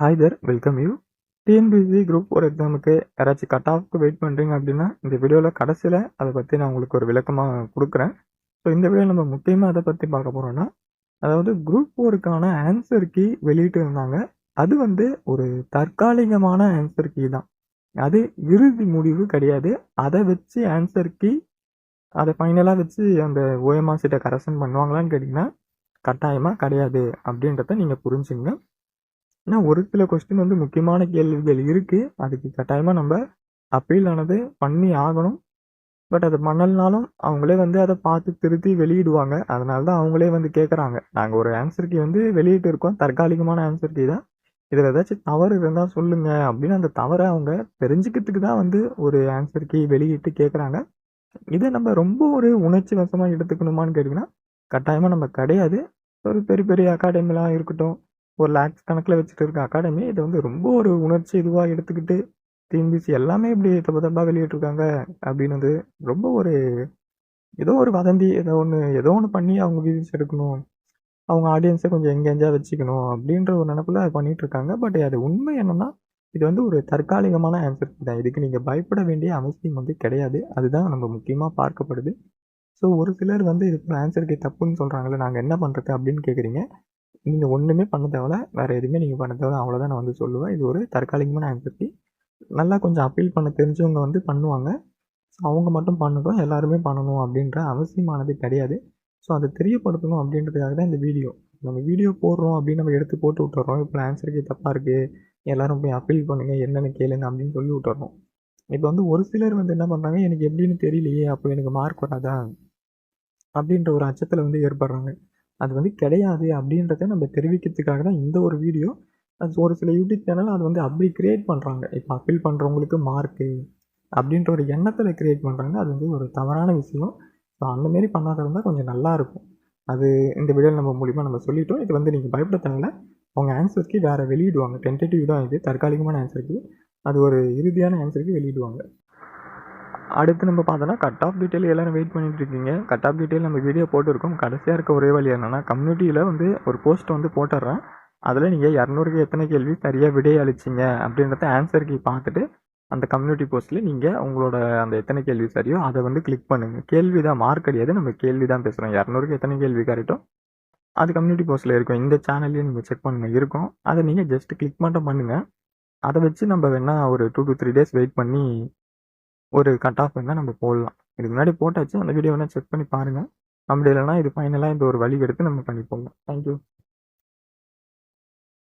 Hi there welcome you TNPSC group four எக்ஸாமுக்கு யாராச்சும் cut ஆஃப்க்கு wait பண்ணுறீங்க அப்படின்னா இந்த வீடியோவில் கடைசியில் அதை பற்றி நான் உங்களுக்கு ஒரு விளக்கமாக கொடுக்குறேன். ஸோ இந்த வீடியோ நம்ம முக்கியமாக அதை பற்றி பார்க்க போகிறோன்னா அதாவது குரூப் ஃபோருக்கான ஆன்சர் கீ வெளியிட்டு இருந்தாங்க. அது வந்து ஒரு தற்காலிகமான ஆன்சர் கீ தான். அது இறுதி முடிவு கிடையாது. அதை வச்சு ஆன்சர் கீ அதை ஃபைனலாக வச்சு அந்த ஓஎம்ஆர் சீட்டை கரெக்ஷன் பண்ணுவாங்களான்னு கேட்டிங்கன்னா கட்டாயமாக கிடையாது அப்படின்றத நீங்கள் புரிஞ்சுங்க ஏன்னா ஒரு சில கொஸ்டின் வந்து முக்கியமான கேள்விகள் இருக்குது அதுக்கு கட்டாயமாக நம்ம அப்பீல் ஆனது பண்ணி ஆகணும். பட் அது பண்ணலனாலும் அவங்களே வந்து அதை பார்த்து திருத்தி வெளியிடுவாங்க. அதனால தான் அவங்களே வந்து கேட்குறாங்க நாங்கள் ஒரு ஆன்சர் கீ வந்து வெளியிட்டு இருக்கோம். தற்காலிகமான ஆன்சர் கீ தான். இதில் ஏதாச்சும் தவறு இருந்தால் சொல்லுங்கள் அப்படின்னு அந்த தவறை அவங்க தெரிஞ்சுக்கிறதுக்கு தான் வந்து ஒரு ஆன்சர் கீ வெளியிட்டு கேட்குறாங்க இதை நம்ம ரொம்ப ஒரு உணர்ச்சி வசமாக எடுத்துக்கணுமான்னு கேட்டிங்கன்னா கட்டாயமாக நம்ம கிடையாது. ஒரு பெரிய பெரிய அகாடமிலாம் இருக்கட்டும். ஒரு லேக்ஸ் கணக்கில் வச்சுட்டு இருக்க அகாடமி இதை வந்து ரொம்ப ஒரு உணர்ச்சி இதுவாக எடுத்துக்கிட்டு டிஎன்பிசி எல்லாமே இப்படி தப்பு தப்பாக வெளியிட்ருக்காங்க அப்படின்னு வந்து ரொம்ப ஒரு ஏதோ ஒரு வதந்தி ஏதோ ஒன்று ஏதோ ஒன்று பண்ணி அவங்க வியூஸ் எடுக்கணும். அவங்க ஆடியன்ஸை கொஞ்சம் எங்கேஞ்சாக வச்சுக்கணும் அப்படின்ற ஒரு நினப்பில் பண்ணிகிட்டு இருக்காங்க. பட் அது உண்மை என்னென்னா இது வந்து ஒரு தற்காலிகமான ஆன்சர் தான். இதுக்கு நீங்கள் பயப்பட வேண்டிய அவசியம் வந்து கிடையாது. அதுதான் நம்ம முக்கியமாக பார்க்கப்படுது. ஸோ ஒரு சிலர் வந்து இதுக்கு ஆன்சருக்கு தப்புன்னு சொல்கிறாங்களே நாங்கள் என்ன பண்ணுறது அப்படின்னு கேட்குறீங்க நீங்கள் ஒன்றுமே பண்ண தேவையில்ல. வேறு எதுவுமே நீங்கள் பண்ண தேவையில்ல. அவ்வளோதான் நான் வந்து சொல்லுவேன். இது ஒரு தற்காலிகமான பற்றி நல்லா கொஞ்சம் அப்பீல் பண்ண தெரிஞ்சவங்க வந்து பண்ணுவாங்க. ஸோ அவங்க மட்டும் பண்ணட்டும். எல்லாருமே பண்ணணும் அப்படின்ற அவசியமானது கிடையாது. ஸோ அதை தெரியப்படுத்தணும் அப்படின்றதுக்காக தான் இந்த வீடியோ நம்ம வீடியோ போடுறோம் அப்படின்னு நம்ம எடுத்து போட்டு விட்டுறோம். இப்போ ஆன்சருக்கு தப்பாக இருக்குது எல்லோரும் போய் அப்பீல் பண்ணுங்கள் என்னென்னு கேளுங்க அப்படின்னு சொல்லி விட்டுறோம். இப்போ வந்து ஒரு சிலர் வந்து என்ன பண்ணுறாங்க எனக்கு எப்படின்னு தெரியலையே. அப்போ எனக்கு மார்க் வராதா? அப்படின்ற ஒரு அச்சத்தில் வந்து ஏற்படுறாங்க. அது வந்து கிடையாது அப்படின்றத நம்ம தெரிவிக்கிறதுக்காக தான் இந்த ஒரு வீடியோ அது ஒரு சில யூடியூப் சேனல் அது வந்து அப்படி க்ரியேட் பண்ணுறாங்க இப்போ அப்பீல் பண்ணுறவங்களுக்கு மார்க்கு அப்படின்ற ஒரு எண்ணத்தில் க்ரியேட் பண்ணுறாங்க அது வந்து ஒரு தவறான விஷயம். ஸோ அந்தமாரி பண்ணாத இருந்தால் கொஞ்சம் நல்லா இருக்கும். அது இந்த வீடியோவில் நம்ம மூலிமா நம்ம சொல்லிட்டோம். இது வந்து நீங்கள் பயப்பட தேவையில்ல அவங்க ஆன்சருக்கு வேறு வெளியிடுவாங்க. டென்டேட்டிவ் தான் இது. தற்காலிகமான ஆன்சருக்கு அது ஒரு இறுதியான ஆன்சருக்கு வெளியிடுவாங்க. அடுத்து நம்ம பார்த்தோன்னா கட் ஆஃப் டீட்டெயில் எல்லாரும் வெயிட் பண்ணிட்டு இருக்கீங்க. கட் ஆஃப் டீட்டெயில் நம்ம வீடியோ போட்டிருக்கோம். கடைசியாக இருக்க ஒரே வழி என்னென்னா கம்யூனிட்டியில் வந்து ஒரு போஸ்ட் வந்து போட்டுடுறேன் அதில் நீங்கள் இரநூறுக்கு எத்தனை கேள்வி சரியாக விடை அளிச்சிங்க அப்படின்றத ஆன்சர் கீ பார்த்துட்டு அந்த கம்யூனிட்டி போஸ்ட்டில் நீங்கள் உங்களோட அந்த எத்தனை கேள்வி சரியோ அதை வந்து கிளிக் பண்ணுங்கள் கேள்வி தான் மார்க் கிடையாது. நம்ம கேள்வி தான் பேசுகிறோம் இரநூறுக்கு எத்தனை கேள்வி கரெக்டோ அது கம்யூனிட்டி போஸ்ட்டில் இருக்கும். இந்த சேனல்லையும் நீங்கள் செக் பண்ணுங்கள் இருக்கும். அதை நீங்கள் ஜஸ்ட் கிளிக் மட்டும் பண்ணுங்கள் அதை வச்சு நம்ம வேணால் ஒரு two to three days wait பண்ணி ஒரு கட் ஆஃப் வேணால் நம்ம போடலாம். இதுக்கு முன்னாடி போட்டாச்சு அந்த வீடியோ வேணால் செக் பண்ணி பாருங்கள் அப்படி இல்லைனா இது ஃபைனலாக இந்த ஒரு வழி எடுத்து நம்ம பண்ணி போடலாம். தேங்க்யூ